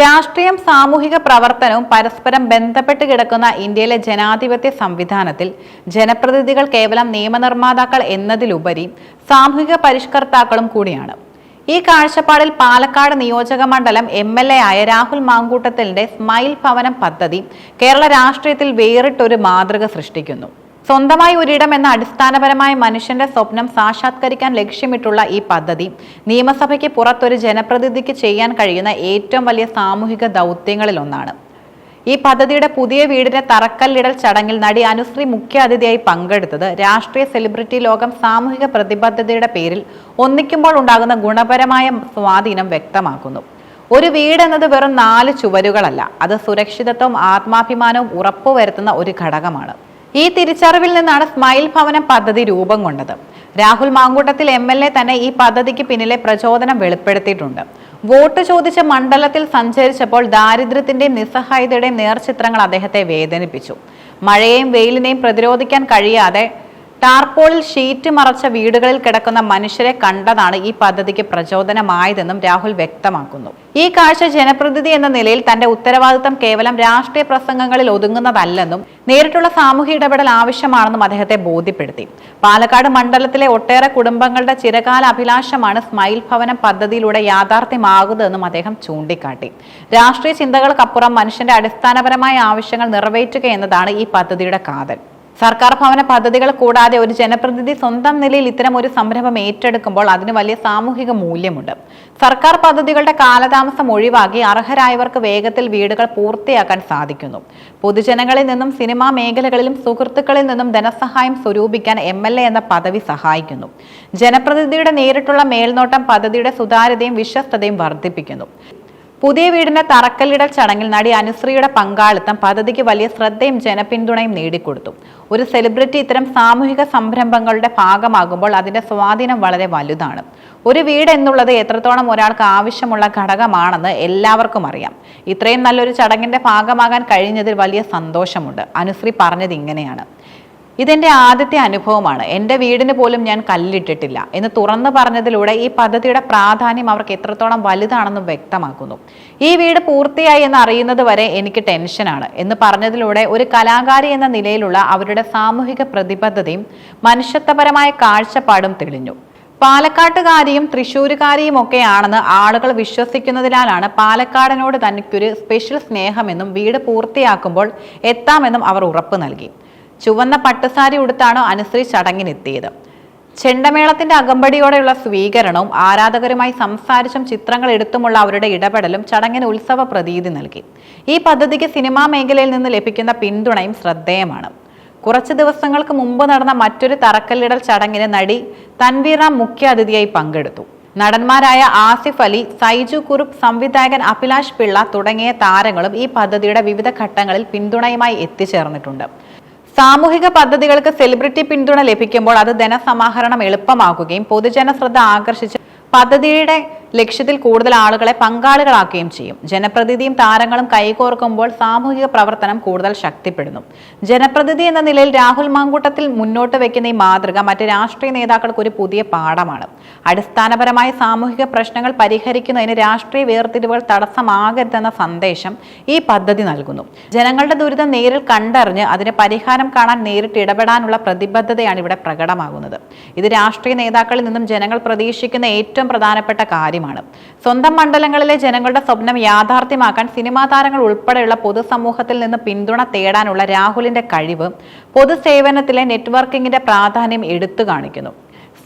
രാഷ്ട്രീയം സാമൂഹിക പ്രവർത്തനവും പരസ്പരം ബന്ധപ്പെട്ട് കിടക്കുന്ന ഇന്ത്യയിലെ ജനാധിപത്യ സംവിധാനത്തിൽ ജനപ്രതിനിധികൾ കേവലം നിയമനിർമ്മാതാക്കൾ എന്നതിലുപരി സാമൂഹിക പരിഷ്കർത്താക്കളും കൂടിയാണ്. ഈ കാഴ്ചപ്പാടിൽ പാലക്കാട് നിയോജക മണ്ഡലം എം എൽ എ ആയ രാഹുൽ മാങ്കൂട്ടത്തലിന്റെ സ്മൈൽ ഭവനം പദ്ധതി കേരള രാഷ്ട്രീയത്തിൽ വേറിട്ടൊരു മാതൃക സൃഷ്ടിക്കുന്നു. സ്വന്തമായി ഒരിടം എന്ന അടിസ്ഥാനപരമായ മനുഷ്യന്റെ സ്വപ്നം സാക്ഷാത്കരിക്കാൻ ലക്ഷ്യമിട്ടുള്ള ഈ പദ്ധതി. നിയമസഭയ്ക്ക് പുറത്തൊരു ജനപ്രതിനിധിക്ക് ചെയ്യാൻ കഴിയുന്ന ഏറ്റവും വലിയ സാമൂഹിക ദൗത്യങ്ങളിൽ ഒന്നാണ് ഈ പദ്ധതിയുടെ പുതിയ വീടിന്റെ തറക്കല്ലിടൽ ചടങ്ങിൽ നടി അനുശ്രീ മുഖ്യ അതിഥിയായി പങ്കെടുത്തത് രാഷ്ട്രീയ സെലിബ്രിറ്റി ലോകം സാമൂഹിക പ്രതിബദ്ധതയുടെ പേരിൽ ഒന്നിക്കുമ്പോൾ ഉണ്ടാകുന്ന ഗുണപരമായ സ്വാധീനം വ്യക്തമാക്കുന്നു. ഒരു വീട് എന്നത് വെറും നാല് ചുവരുകളല്ല. അത് സുരക്ഷിതത്വവും ആത്മാഭിമാനവും ഉറപ്പുവരുത്തുന്ന ഒരു ഘടകമാണ്. ഈ തിരിച്ചറിവിൽ നിന്നാണ് സ്മൈൽ ഭവനം പദ്ധതി രൂപം കൊണ്ടത്. Rahul Mamkootathil M L A തന്നെ ഈ പദ്ധതിക്ക് പിന്നിലെ പ്രചോദനം വെളിപ്പെടുത്തിയിട്ടുണ്ട്. വോട്ട് ചോദിച്ച മണ്ഡലത്തിൽ സഞ്ചരിച്ചപ്പോൾ ദാരിദ്ര്യത്തിന്റെയും നിസ്സഹായതയുടെയും നേർചിത്രങ്ങൾ അദ്ദേഹത്തെ വേദനിപ്പിച്ചു. മഴയെയും വെയിലിനെയും പ്രതിരോധിക്കാൻ കഴിയാതെ ടാർപോളിൽ ഷീറ്റ് മറച്ച വീടുകളിൽ കിടക്കുന്ന മനുഷ്യരെ കണ്ടതാണ് ഈ പദ്ധതിക്ക് പ്രചോദനമായതെന്നും രാഹുൽ വ്യക്തമാക്കുന്നു. ഈ കാഴ്ച ജനപ്രതിനിധി എന്ന നിലയിൽ തന്റെ ഉത്തരവാദിത്തം കേവലം രാഷ്ട്രീയ പ്രസംഗങ്ങളിൽ ഒതുങ്ങുന്നതല്ലെന്നും നേരിട്ടുള്ള സാമൂഹ്യ ഇടപെടൽ ആവശ്യമാണെന്നും അദ്ദേഹത്തെ ബോധ്യപ്പെടുത്തി. പാലക്കാട് മണ്ഡലത്തിലെ ഒട്ടേറെ കുടുംബങ്ങളുടെ ചിരകാല അഭിലാഷമാണ് സ്മൈൽ ഭവനം പദ്ധതിയിലൂടെ യാഥാർത്ഥ്യമാകുന്നതെന്നും അദ്ദേഹം ചൂണ്ടിക്കാട്ടി. രാഷ്ട്രീയ ചിന്തകൾക്കപ്പുറം മനുഷ്യന്റെ അടിസ്ഥാനപരമായ ആവശ്യങ്ങൾ നിറവേറ്റുക എന്നതാണ് ഈ പദ്ധതിയുടെ കാതൽ. സർക്കാർ ഭവന പദ്ധതികൾ കൂടാതെ ഒരു ജനപ്രതിനിധി സ്വന്തം നിലയിൽ ഇത്തരം ഒരു സംരംഭം ഏറ്റെടുക്കുമ്പോൾ അതിന് വലിയ സാമൂഹിക മൂല്യമുണ്ട്. സർക്കാർ പദ്ധതികളുടെ കാലതാമസം ഒഴിവാക്കി അർഹരായവർക്ക് വേഗത്തിൽ വീടുകൾ പൂർത്തിയാക്കാൻ സാധിക്കുന്നു. പൊതുജനങ്ങളിൽ നിന്നും സിനിമാ മേഖലകളിലും സുഹൃത്തുക്കളിൽ നിന്നും ധനസഹായം സ്വരൂപിക്കാൻ എം എന്ന പദവി സഹായിക്കുന്നു. ജനപ്രതിനിധിയുടെ നേരിട്ടുള്ള മേൽനോട്ടം പദ്ധതിയുടെ സുതാര്യതയും വിശ്വസ്തതയും വർദ്ധിപ്പിക്കുന്നു. പുതിയ വീടിന്റെ തറക്കല്ലിടൽ ചടങ്ങിൽ നടി അനുശ്രീയുടെ പങ്കാളിത്തം പദ്ധതിക്ക് വലിയ ശ്രദ്ധയും ജനപിന്തുണയും നേടിക്കൊടുത്തു. ഒരു സെലിബ്രിറ്റി ഇത്തരം സാമൂഹിക സംരംഭങ്ങളുടെ ഭാഗമാകുമ്പോൾ അതിന്റെ സ്വാധീനം വളരെ വലുതാണ്. ഒരു വീട് എന്നുള്ളത് എത്രത്തോളം ഒരാൾക്ക് ആവശ്യമുള്ള ഘടകമാണെന്ന് എല്ലാവർക്കും അറിയാം. ഇത്രയും നല്ലൊരു ചടങ്ങിന്റെ ഭാഗമാകാൻ കഴിഞ്ഞതിൽ വലിയ സന്തോഷമുണ്ട്. അനുശ്രീ പറഞ്ഞത് ഇങ്ങനെയാണ്. ഇതെന്റെ ആദ്യത്തെ അനുഭവമാണ്. എന്റെ വീടിന് പോലും ഞാൻ കല്ലിട്ടിട്ടില്ല. എന്ന് തുറന്നു പറഞ്ഞതിലൂടെ ഈ പദ്ധതിയുടെ പ്രാധാന്യം അവർക്ക് എത്രത്തോളം വലുതാണെന്നും വ്യക്തമാക്കുന്നു. ഈ വീട് പൂർത്തിയായി എന്ന് അറിയുന്നത് വരെ എനിക്ക് ടെൻഷനാണ് എന്ന് പറഞ്ഞതിലൂടെ ഒരു കലാകാരി എന്ന നിലയിലുള്ള അവരുടെ സാമൂഹിക പ്രതിബദ്ധതയും മനുഷ്യത്വപരമായ കാഴ്ചപ്പാടും തെളിഞ്ഞു. പാലക്കാട്ടുകാരിയും തൃശ്ശൂരുകാരിയും ഒക്കെയാണെന്ന് ആളുകൾ വിശ്വസിക്കുന്നതിനാലാണ് പാലക്കാടിനോട് തനിക്കൊരു സ്പെഷ്യൽ സ്നേഹമെന്നും വീട് പൂർത്തിയാക്കുമ്പോൾ എത്താമെന്നും അവർ ഉറപ്പ് നൽകി. ചുവന്ന പട്ടുസാരി ഉടുത്താണ് അനുശ്രീ ചടങ്ങിനെത്തിയത്. ചെണ്ടമേളത്തിന്റെ അകമ്പടിയോടെയുള്ള സ്വീകരണവും ആരാധകരുമായി സംസാരിച്ചും ചിത്രങ്ങൾ എടുത്തുമുള്ള അവരുടെ ഇടപെടലും ചടങ്ങിന് ഉത്സവ പ്രതീതി നൽകി. ഈ പദ്ധതിക്ക് സിനിമാ മേഖലയിൽ നിന്ന് ലഭിക്കുന്ന പിന്തുണയും ശ്രദ്ധേയമാണ്. കുറച്ച് ദിവസങ്ങൾക്ക് മുമ്പ് നടന്ന മറ്റൊരു തറക്കല്ലിടൽ ചടങ്ങിന് നടി തൻവീർ മുഖ്യ അതിഥിയായി പങ്കെടുത്തു. നടന്മാരായ ആസിഫ് അലി സൈജു കുറുപ്പ് സംവിധായകൻ അഭിലാഷ് പിള്ള തുടങ്ങിയ താരങ്ങളും ഈ പദ്ധതിയുടെ വിവിധ ഘട്ടങ്ങളിൽ പിന്തുണയുമായി എത്തിച്ചേർന്നിട്ടുണ്ട്. സാമൂഹിക പദ്ധതികൾക്ക് സെലിബ്രിറ്റി പിന്തുണ ലഭിക്കുമ്പോൾ അത് ധനസമാഹരണം എളുപ്പമാകുകയും പൊതുജന ശ്രദ്ധ ആകർഷിച്ച് പദ്ധതിയുടെ ലക്ഷ്യത്തിൽ കൂടുതൽ ആളുകളെ പങ്കാളികളാക്കുകയും ചെയ്യും. ജനപ്രതിനിധിയും താരങ്ങളും കൈകോർക്കുമ്പോൾ സാമൂഹിക പ്രവർത്തനം കൂടുതൽ ശക്തിപ്പെടുന്നു. ജനപ്രതിനിധി എന്ന നിലയിൽ രാഹുൽ മാങ്കൂട്ടത്തിൽ മുന്നോട്ട് വെക്കുന്ന ഈ മാതൃക മറ്റ് രാഷ്ട്രീയ നേതാക്കൾക്ക് ഒരു പുതിയ പാഠമാണ്. അടിസ്ഥാനപരമായ സാമൂഹിക പ്രശ്നങ്ങൾ പരിഹരിക്കുന്നതിന് രാഷ്ട്രീയ വേർതിരിവുകൾ തടസ്സമാകരുതെന്ന സന്ദേശം ഈ പദ്ധതി നൽകുന്നു. ജനങ്ങളുടെ ദുരിതം നേരിൽ കണ്ടറിഞ്ഞ് അതിന് പരിഹാരം കാണാൻ നേരിട്ട് ഇടപെടാനുള്ള പ്രതിബദ്ധതയാണ് ഇവിടെ പ്രകടമാകുന്നത്. ഇത് രാഷ്ട്രീയ നേതാക്കളിൽ നിന്നും ജനങ്ങൾ പ്രതീക്ഷിക്കുന്ന ഏറ്റവും പ്രധാനപ്പെട്ട കാര്യമാണ്. സ്വന്തം മണ്ഡലങ്ങളിലെ ജനങ്ങളുടെ സ്വപ്നം യാഥാർത്ഥ്യമാക്കാൻ സിനിമാ താരങ്ങൾ ഉൾപ്പെടെയുള്ള പൊതുസമൂഹത്തിൽ നിന്ന് പിന്തുണ തേടാനുള്ള രാഹുലിന്റെ കഴിവ് പൊതുസേവനത്തിലെ നെറ്റ്വർക്കിംഗിന്റെ പ്രാധാന്യം എടുത്തു കാണിക്കുന്നു.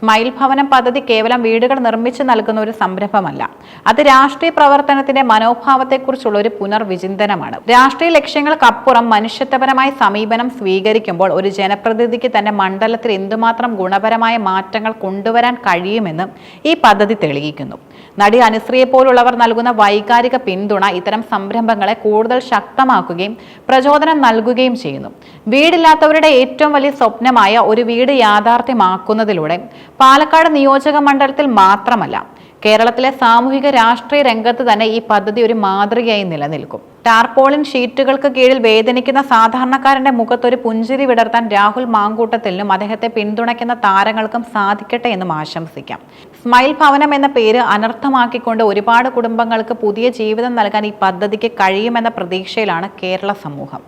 സ്മൈൽ ഭവനം പദ്ധതി കേവലം വീടുകൾ നിർമ്മിച്ചു നൽകുന്ന ഒരു സംരംഭമല്ല. അത് രാഷ്ട്രീയ പ്രവർത്തനത്തിന്റെ മനോഭാവത്തെക്കുറിച്ചുള്ള ഒരു പുനർവിചിന്തനമാണ്. രാഷ്ട്രീയ ലക്ഷ്യങ്ങൾക്കപ്പുറം മനുഷ്യത്വപരമായ സമീപനം സ്വീകരിക്കുമ്പോൾ ഒരു ജനപ്രതിനിധിക്ക് തന്റെ മണ്ഡലത്തിൽ എന്തുമാത്രം ഗുണപരമായ മാറ്റങ്ങൾ കൊണ്ടുവരാൻ കഴിയുമെന്നും ഈ പദ്ധതി തെളിയിക്കുന്നു. നടി അനുശ്രീയെ പോലുള്ളവർ നൽകുന്ന വൈകാരിക പിന്തുണ ഇത്തരം സംരംഭങ്ങളെ കൂടുതൽ ശക്തമാക്കുകയും പ്രചോദനം നൽകുകയും ചെയ്യുന്നു. വീടില്ലാത്തവരുടെ ഏറ്റവും വലിയ സ്വപ്നമായ ഒരു വീട് യാഥാർത്ഥ്യമാക്കുന്നതിലൂടെ പാലക്കാട് നിയോജക മണ്ഡലത്തിൽ മാത്രമല്ല കേരളത്തിലെ സാമൂഹിക രാഷ്ട്രീയ രംഗത്ത് തന്നെ ഈ പദ്ധതി ഒരു മാതൃകയായി നിലനിൽക്കും. ടാർപോളിൻ ഷീറ്റുകൾക്ക് കീഴിൽ വേദനിക്കുന്ന സാധാരണക്കാരന്റെ മുഖത്തൊരു പുഞ്ചിരി വിടർത്താൻ രാഹുൽ മാങ്കൂട്ടത്തിനും അദ്ദേഹത്തെ പിന്തുണയ്ക്കുന്ന താരങ്ങൾക്കും സാധിക്കട്ടെ എന്നും ആശംസിക്കാം. സ്മൈൽ ഭവനം എന്ന പേര് അനർത്ഥമാക്കിക്കൊണ്ട് ഒരുപാട് കുടുംബങ്ങൾക്ക് പുതിയ ജീവിതം നൽകാൻ ഈ പദ്ധതിക്ക് കഴിയുമെന്ന പ്രതീക്ഷയിലാണ് കേരള സമൂഹം.